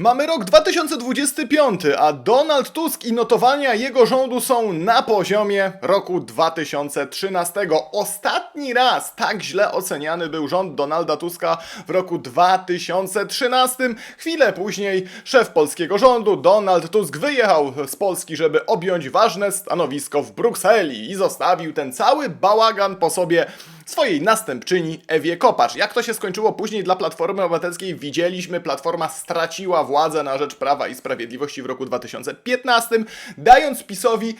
Mamy rok 2025, a Donald Tusk i notowania jego rządu są na poziomie roku 2013. Ostatni raz tak źle oceniany był rząd Donalda Tuska w roku 2013. Chwilę później szef polskiego rządu Donald Tusk wyjechał z Polski, żeby objąć ważne stanowisko w Brukseli i zostawił ten cały bałagan po sobie swojej następczyni Ewie Kopacz. Jak to się skończyło później dla Platformy Obywatelskiej widzieliśmy, Platforma straciła władzę na rzecz Prawa i Sprawiedliwości w roku 2015, dając PiSowi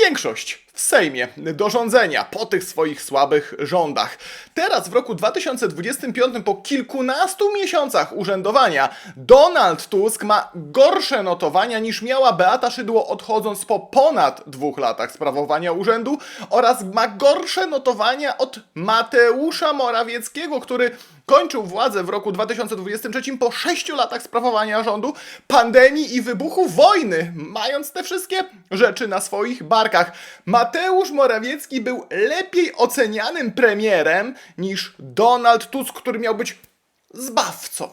większość w Sejmie do rządzenia po tych swoich słabych rządach. Teraz w roku 2025, po kilkunastu miesiącach urzędowania, Donald Tusk ma gorsze notowania niż miała Beata Szydło odchodząc po ponad dwóch latach sprawowania urzędu oraz ma gorsze notowania od Mateusza Morawieckiego, który kończył władzę w roku 2023 po 6 latach sprawowania rządu, pandemii i wybuchu wojny, mając te wszystkie rzeczy na swoich barkach. Mateusz Morawiecki był lepiej ocenianym premierem niż Donald Tusk, który miał być zbawcą,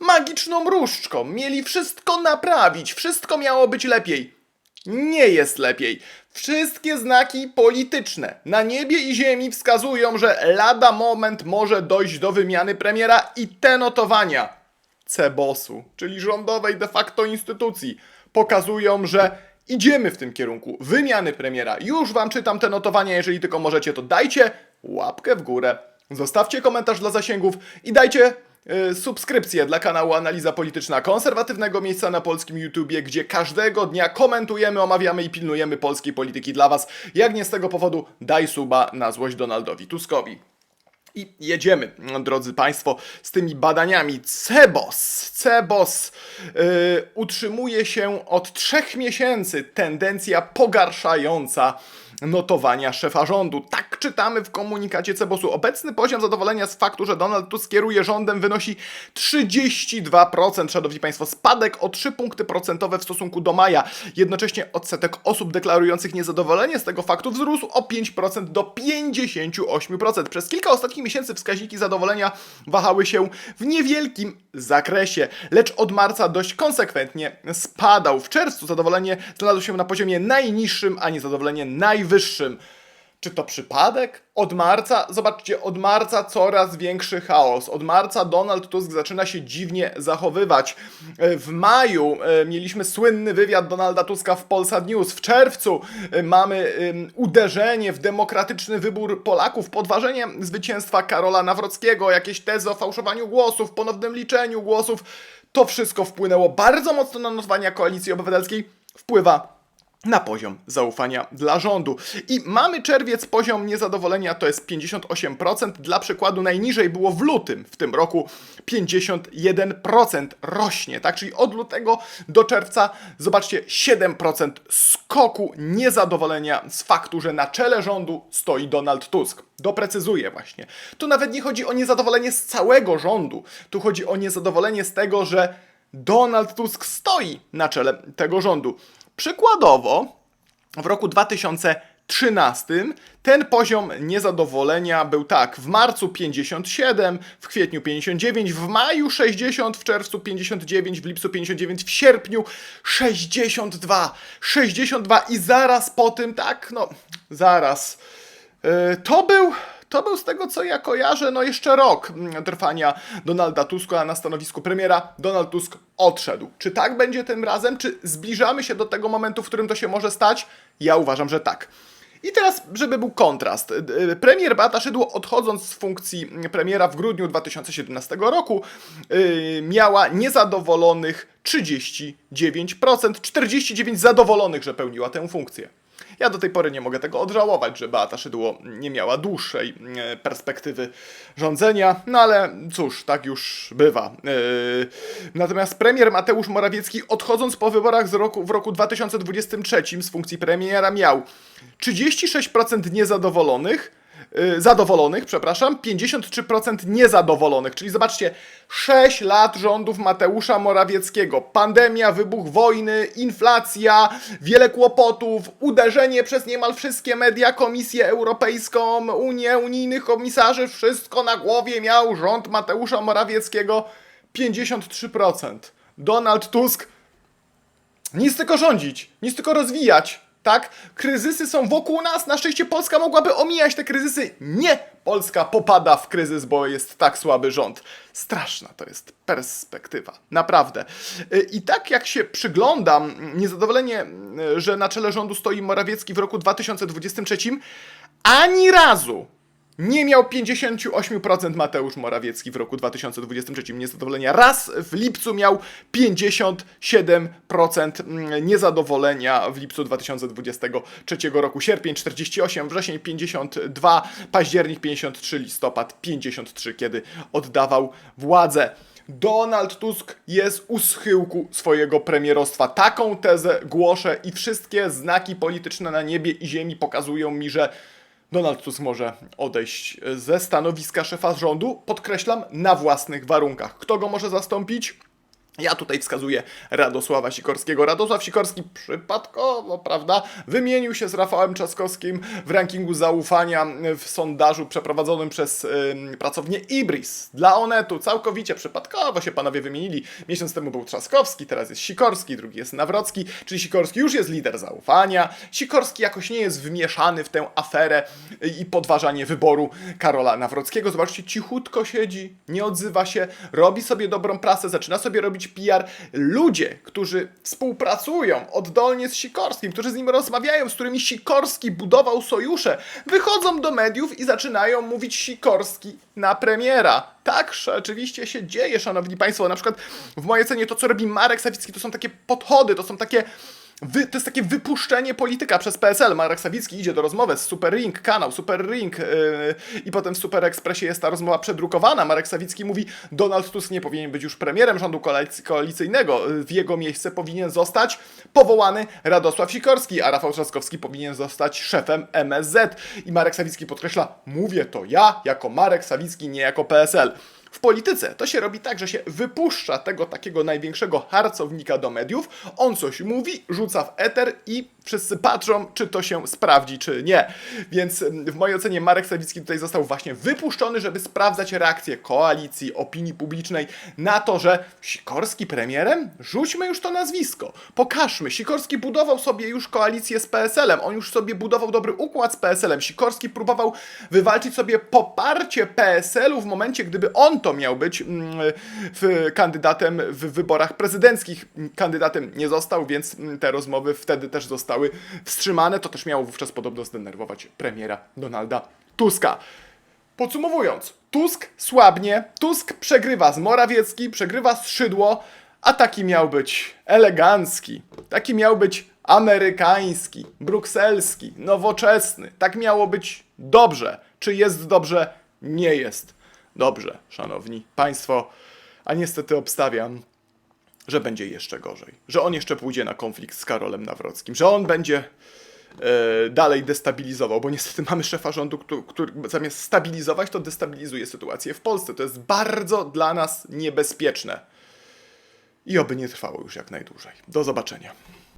magiczną różdżką. Mieli wszystko naprawić, wszystko miało być lepiej. Nie jest lepiej. Wszystkie znaki polityczne na niebie i ziemi wskazują, że lada moment może dojść do wymiany premiera i te notowania CEBOS-u, czyli rządowej de facto instytucji, pokazują, że idziemy w tym kierunku wymiany premiera. Już wam czytam te notowania, jeżeli tylko możecie, to dajcie łapkę w górę, zostawcie komentarz dla zasięgów i dajcie subskrypcję dla kanału Analiza Polityczna konserwatywnego miejsca na polskim YouTubie, gdzie każdego dnia komentujemy, omawiamy i pilnujemy polskiej polityki dla was. Jak nie z tego powodu, daj suba na złość Donaldowi Tuskowi. I jedziemy, drodzy Państwo, z tymi badaniami. CEBOS, CEBOS yy, utrzymuje się od trzech miesięcy tendencja pogarszająca notowania szefa rządu. Tak czytamy w komunikacie CEBOS-u. Obecny poziom zadowolenia z faktu, że Donald Tusk kieruje rządem wynosi 32%, szanowni Państwo, spadek o 3 punkty procentowe w stosunku do maja. Jednocześnie odsetek osób deklarujących niezadowolenie z tego faktu wzrósł o 5% do 58%. Przez kilka ostatnich miesięcy wskaźniki zadowolenia wahały się w niewielkim zakresie, lecz od marca dość konsekwentnie spadał. W czerwcu zadowolenie znalazło się na poziomie najniższym, a niezadowolenie najwyższym. Czy to przypadek? Od marca, zobaczcie, od marca coraz większy chaos. Od marca Donald Tusk zaczyna się dziwnie zachowywać. E, W maju e, mieliśmy słynny wywiad Donalda Tuska w Polsat News. W czerwcu e, mamy uderzenie w demokratyczny wybór Polaków, podważenie zwycięstwa Karola Nawrockiego, jakieś tezy o fałszowaniu głosów, ponownym liczeniu głosów. To wszystko wpłynęło bardzo mocno na notowania Koalicji Obywatelskiej. Wpływa na poziom zaufania dla rządu. I mamy czerwiec, poziom niezadowolenia to jest 58%. Dla przykładu najniżej było w lutym w tym roku 51% rośnie, tak? Czyli od lutego do czerwca zobaczcie 7% skoku niezadowolenia z faktu, że na czele rządu stoi Donald Tusk. Doprecyzuję właśnie. Tu nawet nie chodzi o niezadowolenie z całego rządu. Tu chodzi o niezadowolenie z tego, że Donald Tusk stoi na czele tego rządu. Przykładowo, w roku 2013 ten poziom niezadowolenia był tak: w marcu 57, w kwietniu 59, w maju 60, w czerwcu 59, w lipcu 59, w sierpniu 62. 62 i zaraz po tym, tak, no, zaraz. Yy, to był to był z tego, co ja kojarzę, no jeszcze rok mm, trwania Donalda Tuska na stanowisku premiera. Donald Tusk odszedł. Czy tak będzie tym razem? Czy zbliżamy się do tego momentu, w którym to się może stać? Ja uważam, że tak. I teraz, żeby był kontrast. y, Premier Beata Szydło odchodząc z funkcji premiera w grudniu 2017 roku yy, miała niezadowolonych 39%, 49% zadowolonych, że pełniła tę funkcję. Ja do tej pory nie mogę tego odżałować, że Beata Szydło nie miała dłuższej e, perspektywy rządzenia, no ale cóż, tak już bywa. Yy, Natomiast premier Mateusz Morawiecki odchodząc po wyborach z roku, w roku 2023 z funkcji premiera miał 36% niezadowolonych, zadowolonych, przepraszam, 53% niezadowolonych. Czyli zobaczcie, 6 lat rządów Mateusza Morawieckiego. Pandemia, wybuch wojny, inflacja, wiele kłopotów, uderzenie przez niemal wszystkie media, Komisję Europejską, Unię, unijnych komisarzy, wszystko na głowie miał rząd Mateusza Morawieckiego. 53% Donald Tusk nic tylko rządzić, nic tylko rozwijać, tak? Kryzysy są wokół nas, na szczęście Polska mogłaby omijać te kryzysy. Nie! Polska popada w kryzys, bo jest tak słaby rząd. Straszna to jest perspektywa, naprawdę. Y, I tak jak się przyglądam, niezadowolenie, y, że na czele rządu stoi Morawiecki w roku 2023, ani razu nie miał 58% Mateusz Morawiecki w roku 2023 niezadowolenia. Raz w lipcu miał 57% niezadowolenia w lipcu 2023 roku. Sierpień 48, wrzesień 52, październik 53, listopad 53, kiedy oddawał władzę. Donald Tusk jest u schyłku swojego premierostwa. Taką tezę głoszę i wszystkie znaki polityczne na niebie i ziemi pokazują mi, że Donald Tusk może odejść ze stanowiska szefa rządu, podkreślam, na własnych warunkach. Kto go może zastąpić? Ja tutaj wskazuję Radosława Sikorskiego. Radosław Sikorski przypadkowo, prawda, wymienił się z Rafałem Trzaskowskim w rankingu zaufania w sondażu przeprowadzonym przez pracownię Ibris dla Onetu. Całkowicie przypadkowo się panowie wymienili. Miesiąc temu był Trzaskowski, teraz jest Sikorski, drugi jest Nawrocki, czyli Sikorski już jest lider zaufania. Sikorski jakoś nie jest wmieszany w tę aferę i podważanie wyboru Karola Nawrockiego. Zobaczcie, cichutko siedzi, nie odzywa się, robi sobie dobrą prasę, zaczyna sobie robić PR. Ludzie, którzy współpracują oddolnie z Sikorskim, którzy z nim rozmawiają, z którymi Sikorski budował sojusze, wychodzą do mediów i zaczynają mówić Sikorski na premiera. Tak, rzeczywiście się dzieje, szanowni państwo. Na przykład w mojej ocenie to, co robi Marek Sawicki, to są takie podchody, to są takie Wy, to jest takie wypuszczenie polityka przez PSL. Marek Sawicki idzie do rozmowy z Super Ring, kanał Super Ring yy, i potem w Super Expressie jest ta rozmowa przedrukowana. Marek Sawicki mówi, Donald Tusk nie powinien być już premierem rządu koalic- koalicyjnego. W jego miejsce powinien zostać powołany Radosław Sikorski, a Rafał Trzaskowski powinien zostać szefem MSZ. I Marek Sawicki podkreśla, mówię to ja, jako Marek Sawicki, nie jako PSL. W polityce to się robi tak, że się wypuszcza tego takiego największego harcownika do mediów, on coś mówi, rzuca w eter i wszyscy patrzą, czy to się sprawdzi, czy nie. Więc ym, w mojej ocenie Marek Sawicki tutaj został właśnie wypuszczony, żeby sprawdzać reakcję koalicji, opinii publicznej na to, że Sikorski premierem? Rzućmy już to nazwisko. Pokażmy. Sikorski budował sobie już koalicję z PSL-em. On już sobie budował dobry układ z PSL-em. Sikorski próbował wywalczyć sobie poparcie PSL-u w momencie, gdyby on to miał być mm, kandydatem w wyborach prezydenckich. Kandydatem nie został, więc mm, te rozmowy wtedy też zostały wstrzymane. To też miało wówczas podobno zdenerwować premiera Donalda Tuska. Podsumowując, Tusk słabnie, Tusk przegrywa z Morawiecki, przegrywa z Szydło, a taki miał być elegancki, taki miał być amerykański, brukselski, nowoczesny. Tak miało być dobrze. Czy jest dobrze? Nie jest dobrze, szanowni państwo. A niestety obstawiam, że będzie jeszcze gorzej. Że on jeszcze pójdzie na konflikt z Karolem Nawrockim, że on będzie e, dalej destabilizował, bo niestety mamy szefa rządu, który, który zamiast stabilizować, to destabilizuje sytuację w Polsce. To jest bardzo dla nas niebezpieczne. I oby nie trwało już jak najdłużej. Do zobaczenia.